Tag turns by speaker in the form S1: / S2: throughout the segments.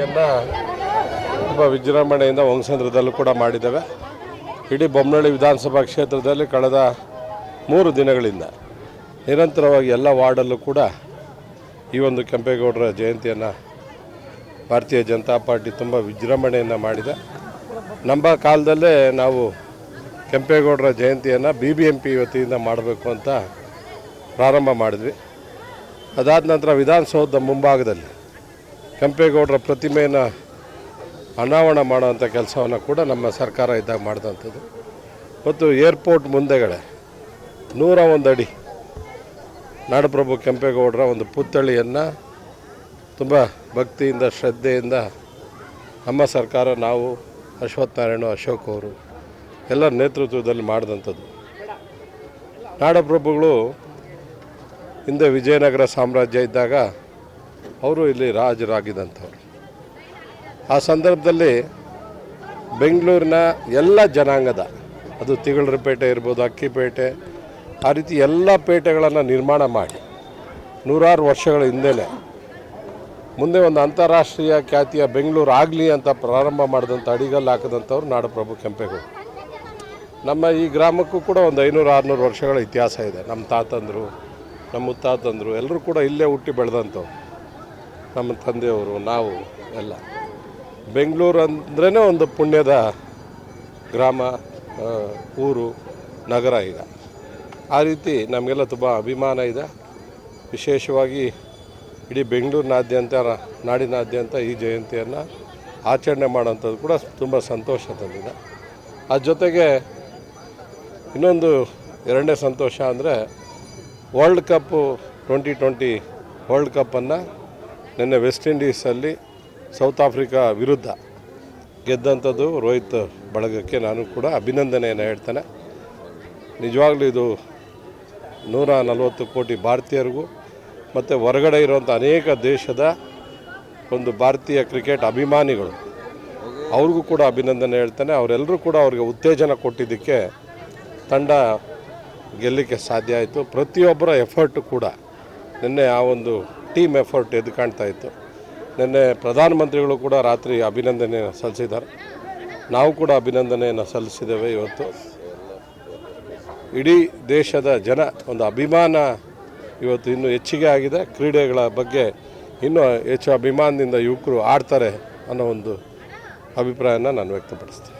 S1: ತುಂಬ ವಿಜೃಂಭಣೆಯಿಂದ ವಂಗಸಂದ್ರದಲ್ಲೂ ಕೂಡ ಮಾಡಿದ್ದೇವೆ. ಇಡೀ ಬೊಮ್ಮನಹಳ್ಳಿ ವಿಧಾನಸಭಾ ಕ್ಷೇತ್ರದಲ್ಲಿ ಕಳೆದ ಮೂರು ದಿನಗಳಿಂದ ನಿರಂತರವಾಗಿ ಎಲ್ಲ ವಾರ್ಡಲ್ಲೂ ಕೂಡ ಈ ಒಂದು ಕೆಂಪೇಗೌಡರ ಜಯಂತಿಯನ್ನು ಭಾರತೀಯ ಜನತಾ ಪಾರ್ಟಿ ತುಂಬ ವಿಜೃಂಭಣೆಯನ್ನು ಮಾಡಿದೆ. ನಮ್ಮ ಕಾಲದಲ್ಲೇ ನಾವು ಕೆಂಪೇಗೌಡರ ಜಯಂತಿಯನ್ನು ಬಿ ಬಿ ಎಂ ಪಿ ವತಿಯಿಂದ ಮಾಡಬೇಕು ಅಂತ ಪ್ರಾರಂಭ ಮಾಡಿದ್ವಿ. ಅದಾದ ನಂತರ ವಿಧಾನಸೌಧದ ಮುಂಭಾಗದಲ್ಲಿ ಕೆಂಪೇಗೌಡರ ಪ್ರತಿಮೆಯನ್ನು ಅನಾವರಣ ಮಾಡುವಂಥ ಕೆಲಸವನ್ನು ಕೂಡ ನಮ್ಮ ಸರ್ಕಾರ ಇದ್ದಾಗ ಮಾಡಿದಂಥದ್ದು. ಮತ್ತು ಏರ್ಪೋರ್ಟ್ ಮುಂದೆಗಡೆ ನೂರ ಒಂದು ಅಡಿ ನಾಡಪ್ರಭು ಕೆಂಪೇಗೌಡರ ಒಂದು ಪುತ್ಥಳಿಯನ್ನು ತುಂಬ ಭಕ್ತಿಯಿಂದ, ಶ್ರದ್ಧೆಯಿಂದ ನಮ್ಮ ಸರ್ಕಾರ ನಾವು ಅಶ್ವತ್ಥ ನಾರಾಯಣ, ಅಶೋಕ್ ಅವರು ಎಲ್ಲ ನೇತೃತ್ವದಲ್ಲಿ ಮಾಡಿದಂಥದ್ದು. ನಾಡಪ್ರಭುಗಳು ಹಿಂದೆ ವಿಜಯನಗರ ಸಾಮ್ರಾಜ್ಯ ಇದ್ದಾಗ ಅವರು ಇಲ್ಲಿ ರಾಜರಾಗಿದ್ದಂಥವ್ರು. ಆ ಸಂದರ್ಭದಲ್ಲಿ ಬೆಂಗಳೂರಿನ ಎಲ್ಲ ಜನಾಂಗದ, ಅದು ತಿಗಳರಪೇಟೆ ಇರ್ಬೋದು, ಅಕ್ಕಿಪೇಟೆ, ಆ ರೀತಿ ಎಲ್ಲ ಪೇಟೆಗಳನ್ನು ನಿರ್ಮಾಣ ಮಾಡಿ ನೂರಾರು ವರ್ಷಗಳ ಹಿಂದೆಯೇ ಮುಂದೆ ಒಂದು ಅಂತಾರಾಷ್ಟ್ರೀಯ ಖ್ಯಾತಿಯ ಬೆಂಗಳೂರು ಆಗಲಿ ಅಂತ ಪ್ರಾರಂಭ ಮಾಡಿದಂಥ ಅಡಿಗಲ್ಲು ಹಾಕಿದಂಥವ್ರು ನಾಡಪ್ರಭು ಕೆಂಪೇಗೌಡ. ನಮ್ಮ ಈ ಗ್ರಾಮಕ್ಕೂ ಕೂಡ ಒಂದು ಐನೂರು, ಆರುನೂರು ವರ್ಷಗಳ ಇತಿಹಾಸ ಇದೆ. ನಮ್ಮ ತಾತಂದರು, ನಮ್ಮ ಮುತ್ತಾತಂದರು, ಎಲ್ಲರೂ ಕೂಡ ಇಲ್ಲೇ ಹುಟ್ಟಿ ಬೆಳೆದಂಥವ್ರು. ನಮ್ಮ ತಂದೆಯವರು, ನಾವು ಎಲ್ಲ. ಬೆಂಗಳೂರು ಅಂದ್ರೇ ಒಂದು ಪುಣ್ಯದ ಗ್ರಾಮ ಊರು, ನಗರ ಈಗ. ಆ ರೀತಿ ನಮಗೆಲ್ಲ ತುಂಬ ಅಭಿಮಾನ ಇದೆ. ವಿಶೇಷವಾಗಿ ಇಡೀ ಬೆಂಗಳೂರಿನಾದ್ಯಂತ, ನಾಡಿನಾದ್ಯಂತ ಈ ಜಯಂತಿಯನ್ನು ಆಚರಣೆ ಮಾಡೋಂಥದ್ದು ಕೂಡ ತುಂಬ ಸಂತೋಷ ತಂದಿದೆ. ಅದ ಜೊತೆಗೆ ಇನ್ನೊಂದು ಎರಡನೇ ಸಂತೋಷ ಅಂದರೆ world cup twenty twenty world ಕಪ್ಪನ್ನು ನಿನ್ನೆ ವೆಸ್ಟ್ ಇಂಡೀಸಲ್ಲಿ ಸೌತ್ ಆಫ್ರಿಕಾ ವಿರುದ್ಧ ಗೆದ್ದಂಥದ್ದು ರೋಹಿತ್ ಬಳಗಕ್ಕೆ ನಾನು ಕೂಡ ಅಭಿನಂದನೆಯನ್ನು ಹೇಳ್ತೇನೆ. ನಿಜವಾಗ್ಲೂ ಇದು ನೂರ ನಲವತ್ತು ಕೋಟಿ ಭಾರತೀಯರಿಗೂ ಮತ್ತು ಹೊರಗಡೆ ಇರುವಂಥ ಅನೇಕ ದೇಶದ ಒಂದು ಭಾರತೀಯ ಕ್ರಿಕೆಟ್ ಅಭಿಮಾನಿಗಳು, ಅವ್ರಿಗೂ ಕೂಡ ಅಭಿನಂದನೆ ಹೇಳ್ತೇನೆ. ಅವರೆಲ್ಲರೂ ಕೂಡ ಅವ್ರಿಗೆ ಉತ್ತೇಜನ ಕೊಟ್ಟಿದ್ದಕ್ಕೆ ತಂಡ ಗೆಲ್ಲಲಿಕ್ಕೆ ಸಾಧ್ಯ ಆಯಿತು. ಪ್ರತಿಯೊಬ್ಬರ ಎಫರ್ಟು ಕೂಡ ನಿನ್ನೆ ಆ ಒಂದು ಟೀಮ್ ಎಫರ್ಟ್ ಎದ್ದು ಕಾಣ್ತಾ ಇತ್ತು. ನಿನ್ನೆ ಪ್ರಧಾನಮಂತ್ರಿಗಳು ಕೂಡ ರಾತ್ರಿ ಅಭಿನಂದನೆಯನ್ನು ಸಲ್ಲಿಸಿದ್ದಾರೆ. ನಾವು ಕೂಡ ಅಭಿನಂದನೆಯನ್ನು ಸಲ್ಲಿಸಿದ್ದೇವೆ ಇವತ್ತು. ಇಡೀ ದೇಶದ ಜನ ಒಂದು ಅಭಿಮಾನ ಇವತ್ತು ಇನ್ನೂ ಹೆಚ್ಚಿಗೆ ಆಗಿದೆ. ಕ್ರೀಡೆಗಳ ಬಗ್ಗೆ ಇನ್ನೂ ಹೆಚ್ಚು ಅಭಿಮಾನದಿಂದ ಯುವಕರು ಆಡ್ತಾರೆ ಅನ್ನೋ ಒಂದು ಅಭಿಪ್ರಾಯನ ನಾನು ವ್ಯಕ್ತಪಡಿಸ್ತೀನಿ.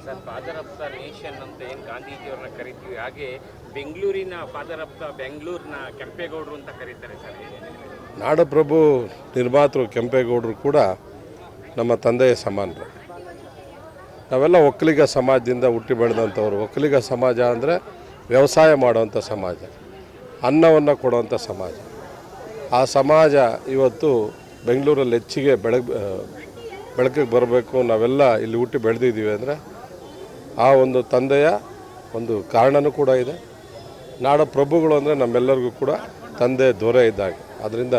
S2: ಬೆಂಗಳೂರಿನ ಫಾದರ್ ಆಫ್ ದ ಬೆಂಗಳೂರಿನ ಕೆಂಪೇಗೌಡರು ಅಂತ ಕರೀತಾರೆ ಸರ್.
S1: ನಾಡಪ್ರಭು ನಿರ್ಮಾತೃ ಕೆಂಪೇಗೌಡರು ಕೂಡ ನಮ್ಮ ತಂದೆಯ ಸಮಾನರು. ನಾವೆಲ್ಲ ಒಕ್ಕಲಿಗ ಸಮಾಜದಿಂದ ಹುಟ್ಟಿ ಬೆಳೆದಂಥವ್ರು. ಒಕ್ಕಲಿಗ ಸಮಾಜ ಅಂದರೆ ವ್ಯವಸಾಯ ಮಾಡುವಂಥ ಸಮಾಜ, ಅನ್ನವನ್ನು ಕೊಡುವಂಥ ಸಮಾಜ. ಆ ಸಮಾಜ ಇವತ್ತು ಬೆಂಗಳೂರಲ್ಲಿ ಹೆಚ್ಚಿಗೆ ಬೆಳಗ್ ಬೆಳಕಿಗೆ ಬರಬೇಕು. ನಾವೆಲ್ಲ ಇಲ್ಲಿ ಹುಟ್ಟಿ ಬೆಳೆದಿದ್ದೀವಿ ಅಂದರೆ ಆ ಒಂದು ತಂದೆಯ ಒಂದು ಕಾರಣನೂ ಕೂಡ ಇದೆ. ನಾಡ ಪ್ರಭುಗಳು ಅಂದರೆ ನಮ್ಮೆಲ್ಲರಿಗೂ ಕೂಡ ತಂದೆ ದೊರೆ ಇದ್ದಾಗ. ಅದರಿಂದ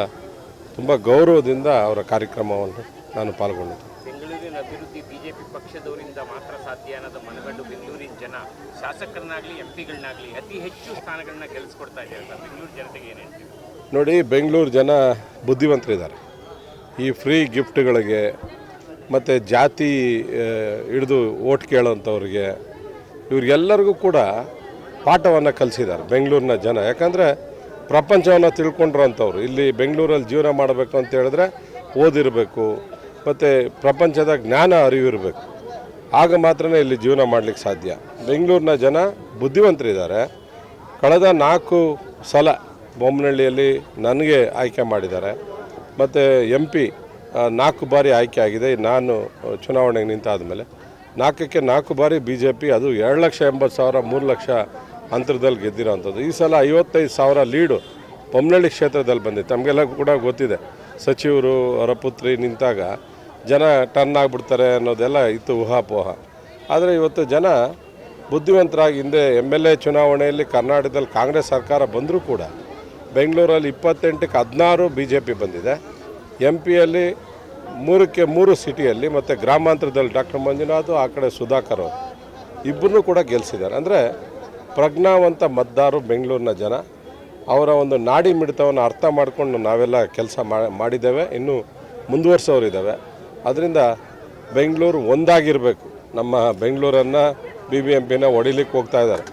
S1: ತುಂಬ ಗೌರವದಿಂದ ಅವರ ಕಾರ್ಯಕ್ರಮವನ್ನು ನಾನು ಪಾಲ್ಗೊಂಡಿದ್ದೆ.
S2: ಬೆಂಗಳೂರಿನ ಅಭಿವೃದ್ಧಿ ಬಿಜೆಪಿ ಪಕ್ಷದವರಿಂದ ಮಾತ್ರ ಸಾಧ್ಯ ಅನ್ನೋದು ಮನಗಂಡು ಬೆಂಗಳೂರಿನ ಜನ ಶಾಸಕರನ್ನಾಗಲಿ ಎಂ ಪಿಗಳನ್ನಾಗಲಿ ಅತಿ ಹೆಚ್ಚು ಸ್ಥಾನಗಳನ್ನ ಗೆಲ್ಲಿಸ್ಕೊಡ್ತಾ ಇದ್ದಾರೆ ಸರ್. ಬೆಂಗಳೂರು ಜನತೆಗೆ ಏನು ಹೇಳ್ತೀವಿ
S1: ನೋಡಿ ಬೆಂಗಳೂರು ಜನ ಬುದ್ಧಿವಂತರಿದ್ದಾರೆ. ಈ ಫ್ರೀ ಗಿಫ್ಟ್ಗಳಿಗೆ ಮತ್ತು ಜಾತಿ ಹಿಡಿದು ಓಟ್ ಕೇಳೋಂಥವ್ರಿಗೆ ಇವ್ರಿಗೆಲ್ಲರಿಗೂ ಕೂಡ ಪಾಠವನ್ನು ಕಲಿಸಿದ್ದಾರೆ ಬೆಂಗಳೂರಿನ ಜನ. ಯಾಕಂದರೆ ಪ್ರಪಂಚವನ್ನು ತಿಳ್ಕೊಂಡಿರೋಂಥವ್ರು ಇಲ್ಲಿ ಬೆಂಗಳೂರಲ್ಲಿ ಜೀವನ ಮಾಡಬೇಕು ಅಂತ ಹೇಳಿದ್ರೆ ಓದಿರಬೇಕು, ಮತ್ತು ಪ್ರಪಂಚದ ಜ್ಞಾನ ಅರಿವಿರಬೇಕು. ಆಗ ಮಾತ್ರ ಇಲ್ಲಿ ಜೀವನ ಮಾಡಲಿಕ್ಕೆ ಸಾಧ್ಯ. ಬೆಂಗಳೂರಿನ ಜನ ಬುದ್ಧಿವಂತರಿದ್ದಾರೆ. ಕಳೆದ ನಾಲ್ಕು ಸಲ ಬೊಮ್ಮನಹಳ್ಳಿಯಲ್ಲಿ ನನಗೆ ಆಯ್ಕೆ ಮಾಡಿದ್ದಾರೆ. ಮತ್ತು ಎಂ ಪಿ ನಾಲ್ಕು ಬಾರಿ ಆಯ್ಕೆ ಆಗಿದೆ. ನಾನು ಚುನಾವಣೆಗೆ ನಿಂತಾದ ಮೇಲೆ ನಾಲ್ಕಕ್ಕೆ ನಾಲ್ಕು ಬಾರಿ ಬಿ ಜೆ ಪಿ ಅದು ಎರಡು ಲಕ್ಷ ಎಂಬತ್ತು ಸಾವಿರ, ಮೂರು ಲಕ್ಷ ಅಂತರದಲ್ಲಿ ಗೆದ್ದಿರೋವಂಥದ್ದು ಈ ಸಲ ಐವತ್ತೈದು ಸಾವಿರ ಲೀಡು ಪೊಮ್ಮನಳ್ಳಿ ಕ್ಷೇತ್ರದಲ್ಲಿ ಬಂದಿದೆ. ನಮಗೆಲ್ಲ ಕೂಡ ಗೊತ್ತಿದೆ. ಸಚಿವರು, ಅವರ ಪುತ್ರಿ ನಿಂತಾಗ ಜನ ಟರ್ನ್ ಆಗಿಬಿಡ್ತಾರೆ ಅನ್ನೋದೆಲ್ಲ ಇತ್ತು ಊಹಾಪೋಹ. ಆದರೆ ಇವತ್ತು ಜನ ಬುದ್ಧಿವಂತರಾಗಿ ಹಿಂದೆ ಎಂ ಎಲ್ ಎ ಚುನಾವಣೆಯಲ್ಲಿ ಕರ್ನಾಟಕದಲ್ಲಿ ಕಾಂಗ್ರೆಸ್ ಸರ್ಕಾರ ಬಂದರೂ ಕೂಡ ಬೆಂಗಳೂರಲ್ಲಿ ಇಪ್ಪತ್ತೆಂಟಕ್ಕೆ ಹದಿನಾರು ಬಿ ಜೆ ಪಿ ಬಂದಿದೆ. ಎಂ ಪಿಯಲ್ಲಿ ಮೂರಕ್ಕೆ ಮೂರು ಸಿಟಿಯಲ್ಲಿ ಮತ್ತು ಗ್ರಾಮಾಂತರದಲ್ಲಿ ಡಾಕ್ಟರ್ ಮಂಜುನಾಥ್, ಆ ಕಡೆ ಸುಧಾಕರ್ ಅವರು. ಇಬ್ಬರನ್ನೂ ಕೂಡ ಗೆಲ್ಲಿಸಿದ್ದಾರೆ ಅಂದರೆ ಪ್ರಜ್ಞಾವಂತ ಮತದಾರರು ಬೆಂಗಳೂರಿನ ಜನ. ಅವರ ಒಂದು ನಾಡಿ ಮಿಡಿತವನ್ನು ಅರ್ಥ ಮಾಡಿಕೊಂಡು ನಾವೆಲ್ಲ ಕೆಲಸ ಮಾಡಿದ್ದೇವೆ. ಇನ್ನೂ ಮುಂದುವರ್ಸೋರಿದ್ದಾವೆ. ಅದರಿಂದ ಬೆಂಗಳೂರು ಒಂದಾಗಿರಬೇಕು. ನಮ್ಮ ಬೆಂಗಳೂರನ್ನು ಬಿ ಬಿ ಎಂ ಪಿನ ಹೊಡಿಲಿಕ್ಕೆ ಹೋಗ್ತಾ ಇದ್ದಾರೆ.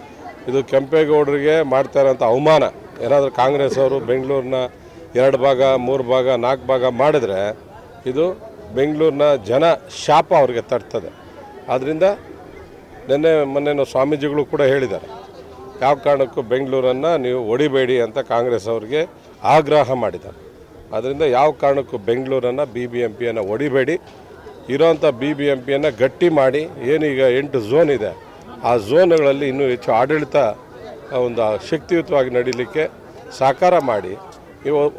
S1: ಇದು ಕೆಂಪೇಗೌಡರಿಗೆ ಮಾಡ್ತಾ ಇರೋಂಥ ಅವಮಾನ. ಏನಾದರೂ ಕಾಂಗ್ರೆಸ್ ಅವರು ಬೆಂಗಳೂರನ್ನ ಎರಡು ಭಾಗ, ಮೂರು ಭಾಗ, ನಾಲ್ಕು ಭಾಗ ಮಾಡಿದ್ರೆ ಇದು ಬೆಂಗಳೂರಿನ ಜನ ಶಾಪ ಅವ್ರಿಗೆ ತಟ್ತದೆ. ಆದ್ದರಿಂದ ನಿನ್ನೆ ಮೊನ್ನೆ ಸ್ವಾಮೀಜಿಗಳು ಕೂಡ ಹೇಳಿದ್ದಾರೆ. ಯಾವ ಕಾರಣಕ್ಕೂ ಬೆಂಗಳೂರನ್ನು ನೀವು ಹೊಡಿಬೇಡಿ ಅಂತ ಕಾಂಗ್ರೆಸ್ ಅವ್ರಿಗೆ ಆಗ್ರಹ ಮಾಡಿದ್ದಾರೆ. ಅದರಿಂದ ಯಾವ ಕಾರಣಕ್ಕೂ ಬೆಂಗಳೂರನ್ನು ಬಿ ಬಿ ಎಂ ಪಿಯನ್ನು ಹೊಡಿಬೇಡಿ ಇರೋಂಥ ಬಿ ಬಿ ಎಂ ಪಿಯನ್ನು ಗಟ್ಟಿ ಮಾಡಿ, ಏನೀಗ ಎಂಟು ಝೋನ್ ಇದೆ, ಆ ಝೋನ್ಗಳಲ್ಲಿ ಇನ್ನೂ ಹೆಚ್ಚು ಆಡಳಿತ ಒಂದು ಶಕ್ತಿಯುತವಾಗಿ ನಡೀಲಿಕ್ಕೆ ಸಹಕಾರ ಮಾಡಿ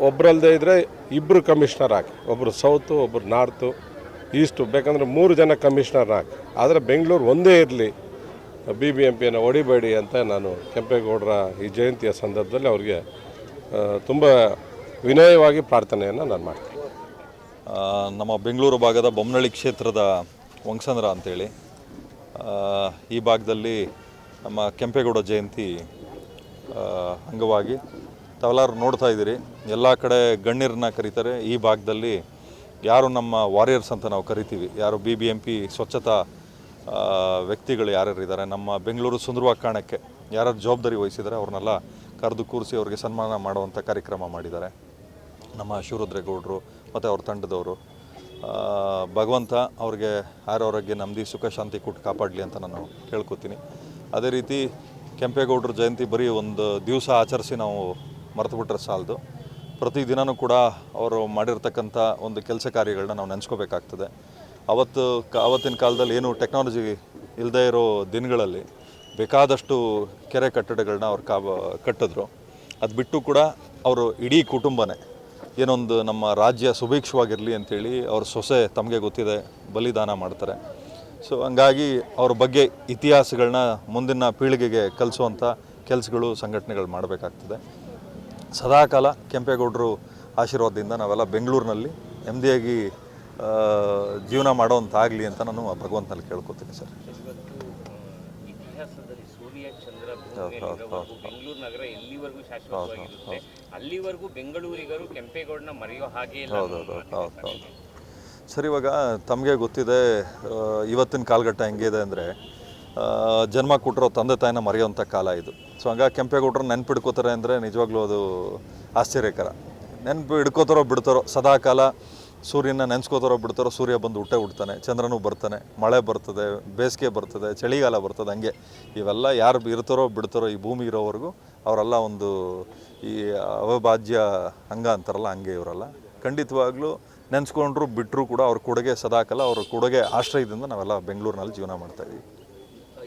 S1: ಒಬ್ಬರಲ್ಲದೆ ಇದ್ದರೆ ಇಬ್ಬರು ಕಮಿಷನರ್ ಹಾಕಿ ಒಬ್ಬರು ಸೌತು ಒಬ್ಬರು ನಾರ್ತು ಈಸ್ಟು ಬೇಕಂದ್ರೆ ಮೂರು ಜನ ಕಮಿಷನರ್ ಹಾಕಿ. ಆದರೆ ಬೆಂಗಳೂರು ಒಂದೇ ಇರಲಿ ಬಿ ಬಿ ಎಂ ಪಿಯನ್ನು ಹೊಡಿಬೇಡಿ ಅಂತ ನಾನು ಕೆಂಪೇಗೌಡರ ಈ ಜಯಂತಿಯ ಸಂದರ್ಭದಲ್ಲಿ ಅವರಿಗೆ ತುಂಬ ವಿನಯವಾಗಿ ಪ್ರಾರ್ಥನೆಯನ್ನು ನಾನು ಮಾಡ್ತೀನಿ.
S3: ನಮ್ಮ ಬೆಂಗಳೂರು ಭಾಗದ ಬೊಮ್ಮನಳ್ಳಿ ಕ್ಷೇತ್ರದ ವಂಸಂದ್ರ ಅಂತೇಳಿ ಈ ಭಾಗದಲ್ಲಿ ನಮ್ಮ ಕೆಂಪೇಗೌಡ ಜಯಂತಿ ಅಂಗವಾಗಿ ತಾವೆಲ್ಲರೂ ನೋಡ್ತಾ ಇದ್ದೀರಿ. ಎಲ್ಲ ಕಡೆ ಗಣ್ಯರನ್ನ ಕರೀತಾರೆ. ಈ ಭಾಗದಲ್ಲಿ ಯಾರು ನಮ್ಮ ವಾರಿಯರ್ಸ್ ಅಂತ ನಾವು ಕರಿತೀವಿ. ಯಾರು ಬಿ ಬಿ ಎಂ ಪಿ ಸ್ವಚ್ಛತಾ ವ್ಯಕ್ತಿಗಳು ಯಾರ್ಯಾರು ಇದ್ದಾರೆ? ನಮ್ಮ ಬೆಂಗಳೂರು ಸುಂದರವಾಗ ಕಾಣಕ್ಕೆ ಯಾರ್ಯಾರು ಜವಾಬ್ದಾರಿ ವಹಿಸಿದ್ದಾರೆ, ಅವ್ರನ್ನೆಲ್ಲ ಕರೆದು ಕೂರಿಸಿ ಅವರಿಗೆ ಸನ್ಮಾನ ಮಾಡುವಂಥ ಕಾರ್ಯಕ್ರಮ ಮಾಡಿದ್ದಾರೆ. ನಮ್ಮ ಶಿವರುದ್ರೇಗೌಡರು ಮತ್ತು ಅವ್ರ ತಂಡದವರು. ಭಗವಂತ ಅವ್ರಿಗೆ ಆರೋಗ್ಯ, ನೆಮ್ಮದಿ, ಸುಖ, ಶಾಂತಿ ಕೊಟ್ಟು ಕಾಪಾಡಲಿ ಅಂತ ನಾನು ಕೇಳ್ಕೊತೀನಿ. ಅದೇ ರೀತಿ ಕೆಂಪೇಗೌಡರ ಜಯಂತಿ ಬರೀ ಒಂದು ದಿವಸ ಆಚರಿಸಿ ನಾವು ಮರೆತುಬಿಟ್ರೆ ಸಾಲದು. ಪ್ರತಿದಿನವೂ ಕೂಡ ಅವರು ಮಾಡಿರ್ತಕ್ಕಂಥ ಒಂದು ಕೆಲಸ ಕಾರ್ಯಗಳನ್ನ ನಾವು ನೆನೆಸ್ಕೋಬೇಕಾಗ್ತದೆ. ಅವತ್ತು ಅವತ್ತಿನ ಕಾಲದಲ್ಲಿ ಏನು ಟೆಕ್ನಾಲಜಿ ಇಲ್ಲದೇ ಇರೋ ದಿನಗಳಲ್ಲಿ ಬೇಕಾದಷ್ಟು ಕೆರೆ ಕಟ್ಟಡಗಳನ್ನ ಅವ್ರು ಕಾ ಕಟ್ಟಿದ್ರು. ಅದು ಬಿಟ್ಟು ಕೂಡ ಅವರು ಇಡೀ ಕುಟುಂಬನೇ ಏನೊಂದು ನಮ್ಮ ರಾಜ್ಯ ಸುಭಿಕ್ಷವಾಗಿರಲಿ ಅಂತೇಳಿ ಅವ್ರ ಸೊಸೆ ತಮಗೆ ಗೊತ್ತಿದೆ, ಬಲಿದಾನ ಮಾಡ್ತಾರೆ. ಸೊ ಹಂಗಾಗಿ ಅವ್ರ ಬಗ್ಗೆ ಇತಿಹಾಸಗಳನ್ನ ಮುಂದಿನ ಪೀಳಿಗೆಗೆ ಕಲಿಸುವಂಥ ಕೆಲಸಗಳು, ಸಂಘಟನೆಗಳು ಮಾಡಬೇಕಾಗ್ತದೆ. ಸದಾಕಾಲ ಕೆಂಪೇಗೌಡರು ಆಶೀರ್ವಾದದಿಂದ ನಾವೆಲ್ಲ ಬೆಂಗಳೂರಿನಲ್ಲಿ ನೆಮ್ಮದಿಯಾಗಿ ಜೀವನ ಮಾಡೋಂತಾಗಲಿ ಅಂತ ನಾನು ಭಗವಂತನಲ್ಲಿ ಕೇಳ್ಕೊತೀನಿ ಸರ್.
S2: ಇತಿಹಾಸದಲ್ಲಿ ಸೂರ್ಯ ಚಂದ್ರ ಬೆಂಗಳೂರು ನಗರ ಎಲ್ಲಿವರೆಗೂ ಶಾಶ್ವತವಾಗಿರುತ್ತೆ? ಅಲ್ಲಿವರೆಗೂ ಬೆಂಗಳೂರಿಗರು ಕೆಂಪೇಗೌಡನ ಮರೆಯೋ ಹಾಗೆ ಇಲ್ಲ.
S3: ಹೌದು ಹೌದು ಹೌದು ಸರ್ ಇವಾಗ ತಮಗೆ ಗೊತ್ತಿದೆ ಇವತ್ತಿನ ಕಾಲಘಟ್ಟ ಹೆಂಗಿದೆ ಅಂದರೆ ಜನ್ಮ ಕೊಟ್ಟಿರೋ ತಂದೆ ತಾಯಿನ ಮರೆಯೋಂಥ ಕಾಲ ಇದು. ಸೊ ಹಂಗಾಗಿ ಕೆಂಪೇಗೌಡರು ನೆನ್ಪು ಹಿಡ್ಕೋತಾರೆ ಅಂದರೆ ನಿಜವಾಗ್ಲೂ ಅದು ಆಶ್ಚರ್ಯಕರ. ನೆನ್ಪು ಹಿಡ್ಕೋತಾರೋ ಬಿಡ್ತಾರೋ ಸದಾಕಾಲ ಸೂರ್ಯನ ನೆನೆಸ್ಕೋತಾರೋ ಬಿಡ್ತಾರೋ ಸೂರ್ಯ ಬಂದು ಹುಟ್ಟೆ ಹುಡ್ತಾನೆ ಚಂದ್ರನೂ ಬರ್ತಾನೆ, ಮಳೆ ಬರ್ತದೆ, ಬೇಸಿಗೆ ಬರ್ತದೆ, ಚಳಿಗಾಲ ಬರ್ತದೆ, ಹಂಗೆ. ಇವೆಲ್ಲ ಯಾರು ಇರ್ತಾರೋ ಬಿಡ್ತಾರೋ ಈ ಭೂಮಿ ಇರೋವರೆಗೂ ಅವರೆಲ್ಲ ಒಂದು ಈ ಅವಿಭಾಜ್ಯ ಅಂಗ ಅಂತಾರಲ್ಲ, ಹಂಗೆ ಇವರಲ್ಲ. ಖಂಡಿತವಾಗ್ಲೂ ನೆನೆಸ್ಕೊಂಡ್ರು ಬಿಟ್ಟರು ಕೂಡ ಅವ್ರ ಕೊಡುಗೆ ಸದಾಕಾಲ ಅವ್ರ ಕೊಡುಗೆ ಆಶ್ರಯದಿಂದ ನಾವೆಲ್ಲ ಬೆಂಗಳೂರಿನಲ್ಲಿ ಜೀವನ ಮಾಡ್ತಾ ಇದೀವಿ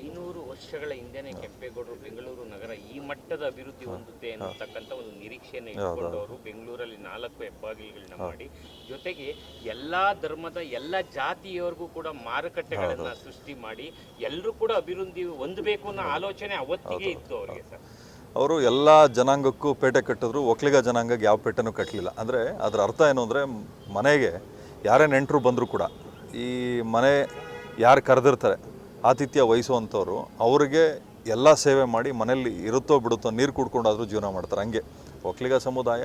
S2: ಐನೂರು ವರ್ಷಗಳ ಹಿಂದೆನೆ ಕೆಂಪೇಗೌಡರು ಬೆಂಗಳೂರು ನಗರ ಈ ಮಟ್ಟದ ಅಭಿವೃದ್ಧಿ ಹೊಂದುತ್ತೆ ಅನ್ನತಕ್ಕಂಥ ಒಂದು ನಿರೀಕ್ಷೆಯನ್ನು ಇಟ್ಕೊಂಡವರು ಬೆಂಗಳೂರಲ್ಲಿ ನಾಲ್ಕು ಹೆಬ್ಬಾಗಿಲುಗಳನ್ನ ಮಾಡಿ. ಜೊತೆಗೆ ಎಲ್ಲಾ ಧರ್ಮದ ಎಲ್ಲ ಜಾತಿಯವರಿಗೂ ಕೂಡ ಮಾರುಕಟ್ಟೆಗಳನ್ನ ಸೃಷ್ಟಿ ಮಾಡಿ ಎಲ್ಲರೂ ಕೂಡ ಅಭಿವೃದ್ಧಿ ಹೊಂದಬೇಕು ಅನ್ನೋ ಆಲೋಚನೆ ಅವತ್ತಿಗೆ ಇತ್ತು ಅವರಿಗೆ ಸರ್.
S3: ಅವರು ಎಲ್ಲ ಜನಾಂಗಕ್ಕೂ ಪೇಟೆ ಕಟ್ಟಿದ್ರು. ಒಕ್ಕಲಿಗ ಜನಾಂಗಕ್ಕೆ ಯಾವ ಪೇಟೆನೂ ಕಟ್ಟಲಿಲ್ಲ ಅಂದರೆ ಅದರ ಅರ್ಥ ಏನು ಅಂದರೆ ಮನೆಗೆ ಯಾರೇ ನೆಂಟರು ಬಂದರೂ ಕೂಡ ಈ ಮನೆ ಯಾರು ಕರೆದಿರ್ತಾರೆ ಆತಿಥ್ಯ ವಹಿಸುವಂಥವ್ರು, ಅವ್ರಿಗೆ ಎಲ್ಲ ಸೇವೆ ಮಾಡಿ ಮನೆಯಲ್ಲಿ ಇರುತ್ತೋ ಬಿಡುತ್ತೋ ನೀರು ಕುಡ್ಕೊಂಡಾದರೂ ಜೀವನ ಮಾಡ್ತಾರೆ ಹಂಗೆ. ಒಕ್ಕಲಿಗ ಸಮುದಾಯ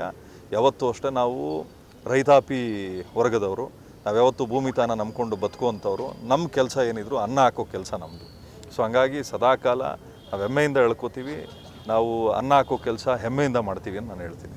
S3: ಯಾವತ್ತೂ ಅಷ್ಟೇ ನಾವು ರೈತಾಪಿ ವರ್ಗದವರು, ನಾವು ಯಾವತ್ತೂ ಭೂಮಿ ತಾನ ನಂಬ್ಕೊಂಡು ಬದುಕುವಂಥವ್ರು ನಮ್ಮ ಕೆಲಸ ಏನಿದ್ರು ಅನ್ನ ಹಾಕೋ ಕೆಲಸ ನಮ್ಮದು ಸೊ ಹಂಗಾಗಿ ಸದಾಕಾಲ ನಾವು ಹೆಮ್ಮೆಯಿಂದ ಹೇಳ್ಕೊತೀವಿ ನಾವು ಅನ್ನ ಹಾಕೋ ಕೆಲಸ ಹೆಮ್ಮೆಯಿಂದ ಮಾಡ್ತೀವಿ ಅಂತ ನಾನು ಹೇಳ್ತೀನಿ